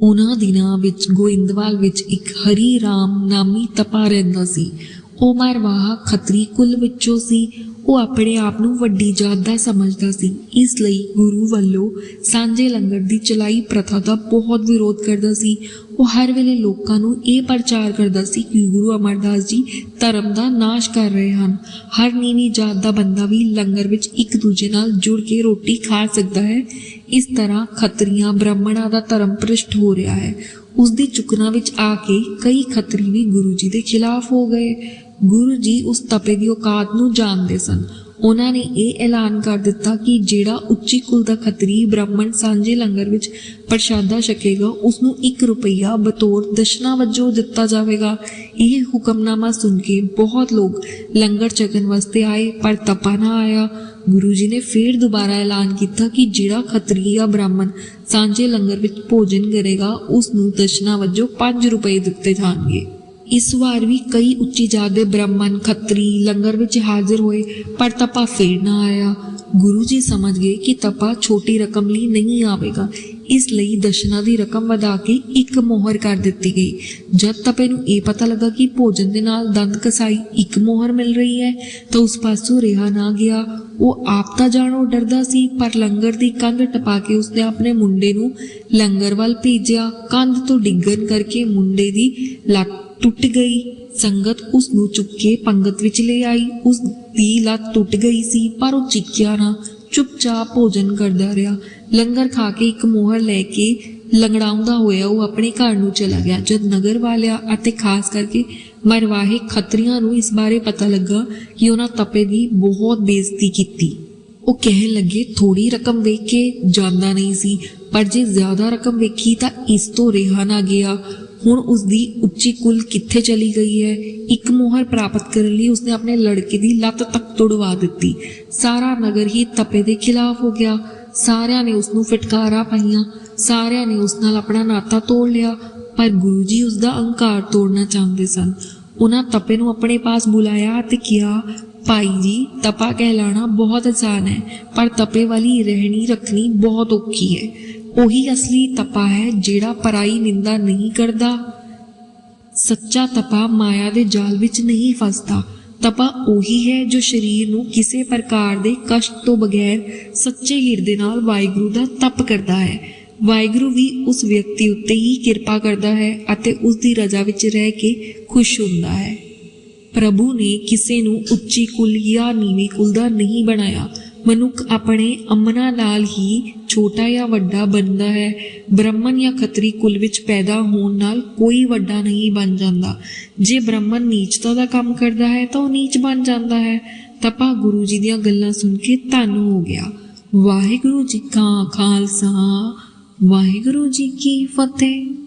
ਉਹਨਾਂ ਦਿਨਾਂ ਵਿੱਚ ਗੋਇੰਦਵਾਲ ਵਿੱਚ ਇੱਕ ਹਰੀ ਰਾਮ ਨਾਮੀ ਤਪਾ ਰਹਿੰਦਾ ਸੀ। ਉਹ ਮਰਵਾਹਾ ਖੱਤਰੀ ਕੁਲ ਵਿੱਚੋਂ ਸੀ। ਉਹ ਆਪਣੇ ਆਪ ਨੂੰ ਵੱਡੀ ਜਾਤ ਦਾ ਸਮਝਦਾ ਸੀ। ਇਸ ਲਈ ਗੁਰੂ ਵੱਲੋਂ ਸਾਂਝੇ ਲੰਗਰ ਦੀ ਚਲਾਈ ਪ੍ਰਥਾ ਦਾ ਬਹੁਤ ਵਿਰੋਧ ਕਰਦਾ ਸੀ। ਉਹ ਹਰ ਵੇਲੇ ਲੋਕਾਂ ਨੂੰ ਇਹ ਪ੍ਰਚਾਰ ਕਰਦਾ ਸੀ ਕਿ ਗੁਰੂ ਅਮਰਦਾਸ ਜੀ ਧਰਮ ਦਾ ਨਾਸ਼ ਕਰ ਰਹੇ ਹਨ। ਹਰ ਨੀਵੀਂ ਜਾਤ ਦਾ ਬੰਦਾ ਵੀ ਲੰਗਰ ਵਿੱਚ ਇੱਕ ਦੂਜੇ ਨਾਲ ਜੁੜ ਕੇ ਰੋਟੀ ਖਾ ਸਕਦਾ ਹੈ। ਇਸ ਤਰ੍ਹਾਂ ਖੱਤਰੀਆਂ ਬ੍ਰਾਹਮਣਾਂ ਦਾ ਧਰਮ ਭ੍ਰਿਸ਼ਟ ਹੋ ਰਿਹਾ ਹੈ। ਉਸ ਦੀ ਚੁਕਨਾ ਵਿੱਚ ਆ ਕੇ ਕਈ ਖੱਤਰੀ ਵੀ ਗੁਰੂ ਜੀ ਦੇ ਖਿਲਾਫ ਹੋ ਗਏ। ਗੁਰੂ ਜੀ ਉਸ ਤਪੇ ਦੀ ਔਕਾਤ ਨੂੰ ਜਾਣਦੇ ਸਨ। ਉਹਨਾਂ ਨੇ ਇਹ ਐਲਾਨ ਕਰ ਦਿੱਤਾ ਕਿ ਜਿਹੜਾ ਉੱਚੀ ਕੁਲ ਦਾ ਖੱਤਰੀ ਬ੍ਰਾਹਮਣ ਸਾਂਝੇ ਲੰਗਰ ਵਿੱਚ ਪ੍ਰਸ਼ਾਦਾ ਛਕੇਗਾ ਉਸ ਨੂੰ 1 ਰੁਪਈਆ ਬਤੌਰ ਦਸ਼ਨਾ ਵਜੋਂ ਦਿੱਤਾ ਜਾਵੇਗਾ। ਇਹ ਹੁਕਮਨਾਮਾ ਸੁਣ ਕੇ ਬਹੁਤ ਲੋਕ ਲੰਗਰ ਛਕਣ ਵਾਸਤੇ ਆਏ, ਪਰ ਤਪਾ ਨਾ ਆਇਆ। ਗੁਰੂ ਜੀ ਨੇ ਫੇਰ ਦੁਬਾਰਾ ਐਲਾਨ ਕੀਤਾ ਕਿ ਜਿਹੜਾ ਖੱਤਰੀ ਜਾਂ ਬ੍ਰਾਹਮਣ ਸਾਂਝੇ ਲੰਗਰ ਵਿੱਚ ਭੋਜਨ ਕਰੇਗਾ ਉਸ ਨੂੰ ਦਸ਼ਨਾ ਵਜੋਂ 5 ਰੁਪਏ ਦਿੱਤੇ ਜਾਣਗੇ। ਇਸ ਵਾਰ ਵੀ ਕਈ ਉੱਚੀ ਜਾਤ ਦੇ ਬ੍ਰਾਹਮਣ ਖੱਤਰੀ ਲੰਗਰ ਵਿੱਚ ਹਾਜ਼ਰ ਹੋਏ, ਪਰ ਤਪਾ ਫੇਰ ਨਾ ਆਇਆ। ਗੁਰੂ ਜੀ ਸਮਝ ਗਏ ਕਿ ਤਪਾ ਛੋਟੀ ਰਕਮ ਲਈ ਨਹੀਂ ਆਵੇਗਾ। ਇਸ ਲਈ ਦਸ਼ਨਾ ਦੀ ਰਕਮ ਵਧਾ ਕੇ ਇੱਕ ਮੋਹਰ ਕਰ ਦਿੱਤੀ ਗਈ। ਜਦ ਤਪੇ ਨੂੰ ਇਹ ਪਤਾ ਲੱਗਾ ਕਿ ਭੋਜਨ ਦੇ ਨਾਲ ਦੰਦ ਕਸਾਈ ਇੱਕ ਮੋਹਰ ਮਿਲ ਰਹੀ ਹੈ, ਤਾਂ ਉਸ ਪਾਸੋਂ ਰਿਹਾ ਨਾ ਗਿਆ। ਉਹ ਆਪ ਤਾਂ ਜਾਣੋ ਡਰਦਾ ਸੀ, ਪਰ ਲੰਗਰ ਦੀ ਕੰਧ ਟਪਾ ਕੇ ਉਸਨੇ ਆਪਣੇ ਮੁੰਡੇ ਨੂੰ ਲੰਗਰ ਵੱਲ ਭੇਜਿਆ। ਕੰਧ ਤੋਂ ਡਿੱਗਣ ਕਰਕੇ ਮੁੰਡੇ ਦੀ ਲੱਤ ਟੁੱਟ ਗਈ। ਸੰਗਤ ਉਸ ਨੂੰ ਚੁੱਕ ਕੇ ਪੰਗਤ ਵਿੱਚ ਲੈ ਆਈ। ਉਸ ਦੀ ਲੱਤ ਟੁੱਟ ਗਈ ਸੀ, ਪਰ ਉਹ ਚਿੱਕਿਆ ਨਾ, ਚੁੱਪਚਾਪ ਭੋਜਨ ਕਰਦਾ ਰਿਹਾ। ਲੰਗਰ ਖਾ ਕੇ ਇੱਕ ਮੋਹਰ ਲੈ ਕੇ ਲੰਗੜਾਉਂਦਾ ਹੋਇਆ ਉਹ ਆਪਣੇ ਘਰ ਨੂੰ ਚਲਾ ਗਿਆ। ਜਦ ਨਗਰ ਵਾਲਿਆਂ ਅਤੇ ਖਾਸ ਕਰਕੇ ਮਰਵਾਹੇ ਖੱਤਰੀਆਂ ਨੂੰ ਇਸ ਬਾਰੇ ਪਤਾ ਲੱਗਾ ਕਿ ਉਹਨਾਂ ਤਪੇ ਦੀ ਬਹੁਤ ਬੇਇੱਜ਼ਤੀ ਕੀਤੀ। ਉਹ ਕਹਿਣ ਲੱਗੇ ਥੋੜੀ ਰਕਮ ਵੇਖ ਕੇ ਜਾਂਦਾ ਨਹੀਂ ਸੀ, ਪਰ ਜੇ ਜ਼ਿਆਦਾ ਰਕਮ ਵੇਖੀ ਤਾਂ ਇਸ ਤੋਂ ਰਿਹਾ ਨਾ ਗਿਆ। ਹੁਣ ਉਸ ਦੀ ਉੱਚੀ ਕੁਲ ਕਿੱਥੇ ਚਲੀ ਗਈ ਹੈ? ਇੱਕ ਮੋਹਰ ਪ੍ਰਾਪਤ ਕਰਨ ਲਈ ਉਸਨੇ ਆਪਣੇ ਲੜਕੇ ਦੀ ਲੱਤ ਤੱਕ ਤੁੜਵਾ ਦਿੱਤੀ। ਸਾਰਾ ਨਗਰ ਹੀ ਤਪੇ ਦੇ ਖਿਲਾਫ ਹੋ ਗਿਆ। ਸਾਰਿਆਂ ਨੇ ਉਸ ਨੂੰ ਫਟਕਾਰਾਂ ਪਾਈਆਂ। ਸਾਰਿਆਂ ਨੇ ਉਸ ਨਾਲ ਆਪਣਾ ਨਾਤਾ ਤੋੜ ਲਿਆ। ਪਰ ਗੁਰੂ ਜੀ ਉਸ ਦਾ ਅਹੰਕਾਰ ਤੋੜਨਾ ਚਾਹੁੰਦੇ ਸਨ। ਉਹਨਾਂ ਤਪੇ ਨੂੰ ਆਪਣੇ ਪਾਸ ਬੁਲਾਇਆ ਅਤੇ ਕਿਹਾ, ਭਾਈ ਜੀ, ਤਪਾ ਕਹਿਲਾਣਾ ਬਹੁਤ ਆਸਾਨ ਹੈ, ਪਰ ਤਪੇ ਵਾਲੀ ਰਹਿਣੀ ਰੱਖਣੀ ਬਹੁਤ ਔਖੀ ਹੈ। ਉਹੀ ਅਸਲੀ ਤਪਾ ਹੈ ਜਿਹੜਾ ਪਰਾਈ ਨਿੰਦਾ ਨਹੀਂ ਕਰਦਾ। ਸੱਚਾ ਤਪਾ ਮਾਇਆ ਦੇ ਜਾਲ ਵਿੱਚ ਨਹੀਂ ਫਸਦਾ। ਤਪਾ ਉਹੀ ਹੈ ਜੋ ਸਰੀਰ ਨੂੰ ਕਿਸੇ ਪ੍ਰਕਾਰ ਦੇ ਕਸ਼ਟ ਤੋਂ ਬਗੈਰ ਸੱਚੇ ਹਿਰਦੇ ਨਾਲ ਵਾਹਿਗੁਰੂ ਦਾ ਤਪ ਕਰਦਾ ਹੈ। ਵਾਹਿਗੁਰੂ ਵੀ ਉਸ ਵਿਅਕਤੀ ਉੱਤੇ ਹੀ ਕਿਰਪਾ ਕਰਦਾ ਹੈ ਅਤੇ ਉਸ ਦੀ ਰਜ਼ਾ ਵਿੱਚ ਰਹਿ ਕੇ ਖੁਸ਼ ਹੁੰਦਾ ਹੈ। ਪ੍ਰਭੂ ਨੇ ਕਿਸੇ ਨੂੰ ਉੱਚੀ ਕੁਲ ਜਾਂ ਨੀਵੀਂ ਕੁਲ ਦਾ ਨਹੀਂ ਬਣਾਇਆ। ਮਨੁੱਖ ਆਪਣੇ ਅਮਨਾ ਨਾਲ ਹੀ ਛੋਟਾ ਜਾਂ ਵੱਡਾ ਬਣਦਾ ਹੈ। ਬ੍ਰਾਹਮਣ ਜਾਂ ਖੱਤਰੀ ਕੁਲ ਵਿੱਚ ਪੈਦਾ ਹੋਣ ਨਾਲ ਕੋਈ ਵੱਡਾ ਨਹੀਂ ਬਣ ਜਾਂਦਾ। ਜੇ ਬ੍ਰਾਹਮਣ ਨੀਚਤਾ ਦਾ ਕੰਮ ਕਰਦਾ ਹੈ, ਤਾਂ ਉਹ ਨੀਚ ਬਣ ਜਾਂਦਾ ਹੈ। ਤਪਾ ਗੁਰੂ ਜੀ ਦੀਆਂ ਗੱਲਾਂ ਸੁਣ ਕੇ ਧੰਨ ਹੋ ਗਿਆ। ਵਾਹਿਗੁਰੂ ਜੀ ਕਾ ਖਾਲਸਾ, ਵਾਹਿਗੁਰੂ ਜੀ ਕੀ ਫਤਿਹ।